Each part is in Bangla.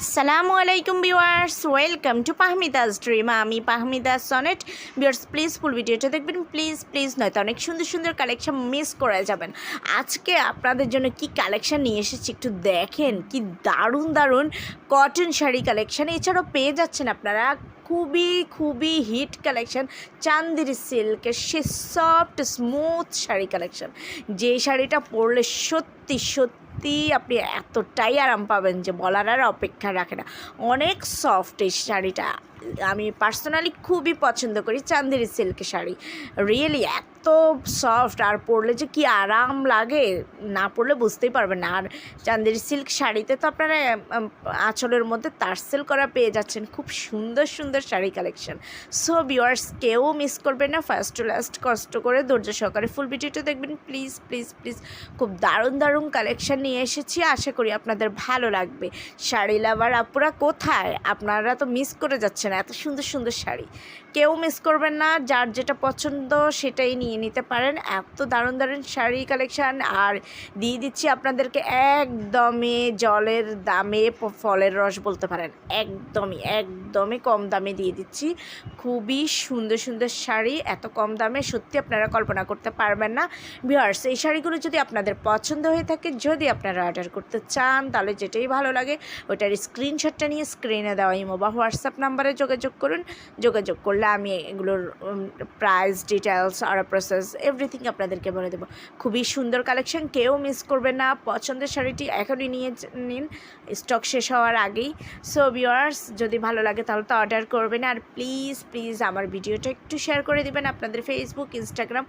আসসালামু আলাইকুম ভিউয়ার্স ওয়েলকাম টু পাহমিদাস ড্রিম আমি Pahmida Sonet viewers please full ভিডিওটা দেখবেন। প্লিজ প্লিজ নয়তো অনেক সুন্দর সুন্দর কালেকশন মিস করে যাবেন। আজকে আপনাদের জন্য কি কালেকশন নিয়ে এসেছি একটু দেখেন। কি দারুণ দারুণ কটন শাড়ি কালেকশন এছাড়াও পেয়ে যাচ্ছেন আপনারা খুবই খুবই হিট কালেকশন চান্দির সিল্কের সে সফট স্মুথ শাড়ি কালেকশন যে শাড়িটা পরলে সত্যি সত্যি আপনি এতটাই আরাম পাবেন যে বলার আর অপেক্ষা রাখে না। অনেক সফট এই শাড়িটা। আমি পার্সোনালি খুবই পছন্দ করি চান্দেরি সিল্কের শাড়ি। রিয়েলি এত সফট আর পরলে যে কি আরাম লাগে, না পরলে বুঝতেই পারবেন না। আর চান্দেরি সিল্ক শাড়িতে তো আপনারা আঁচলের মধ্যে তারসেল করা পেয়ে যাচ্ছেন। খুব সুন্দর সুন্দর শাড়ি কালেকশন সো ভিউয়ার্স কেউ মিস করবেন না। ফার্স্ট টু লাস্ট কষ্ট করে ধৈর্য সহকারে ফুল ভিডিওটা দেখবেন। প্লিজ প্লিজ প্লিজ খুব দারুণ দারুণ কালেকশন নিয়ে এসেছি। আশা করি আপনাদের ভালো লাগবে। শাড়ি লাভার আপুরা কোথায়? আপনারা তো মিস করে যাচ্ছেন। এত সুন্দর সুন্দর শাড়ি। কেউ মিস করবেন না। যার যেটা পছন্দ, সেটাই নিয়ে নিতে পারেন। এত দারুণ দারুণ শাড়ি কালেকশান আর দিয়ে দিচ্ছি আপনাদেরকে একদমই জলের দামে ফলের রস বলতে পারেন। একদমই একদমই কম দামে দিয়ে দিচ্ছি। খুবই সুন্দর সুন্দর শাড়ি। এত কম দামে সত্যি আপনারা কল্পনা করতে পারবেন না। ভিউয়ার্স, এই শাড়িগুলো যদি আপনাদের পছন্দ হয়ে থাকে, যদি আপনারা অর্ডার করতে চান, তাহলে যেটাই ভালো লাগে, ওটার স্ক্রিনশটটা নিয়ে স্ক্রিনে দেওয়া ইমো বা হোয়াটসঅ্যাপ নাম্বারে যোগাযোগ করুন। যোগাযোগ করলে আমি এগুলোর প্রাইস ডিটেলস আর প্রসেস এভরিথিং আপনাদেরকে বলে দেবো। খুবই সুন্দর কালেকশন কেউ মিস করবে না। পছন্দের শাড়িটি এখনই নিয়ে নিন। স্টক শেষ হওয়ার আগেই। সো ভিউয়ার্স যদি ভালো লাগে তাহলে তো অর্ডার করবেন। আর প্লিজ প্লিজ আমার ভিডিওটা একটু শেয়ার করে দেবেন আপনাদের ফেসবুক ইনস্টাগ্রাম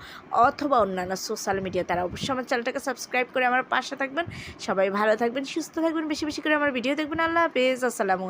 অথবা অন্যান্য সোশ্যাল মিডিয়া তারা অবশ্যই আমার চ্যানেলটাকে সাবস্ক্রাইব করে আমার পাশে থাকবেন। সবাই ভালো থাকবেন, সুস্থ থাকবেন, বেশি বেশি করে আমার ভিডিও দেখবেন। আল্লাহ হাফেজ, আসসালামু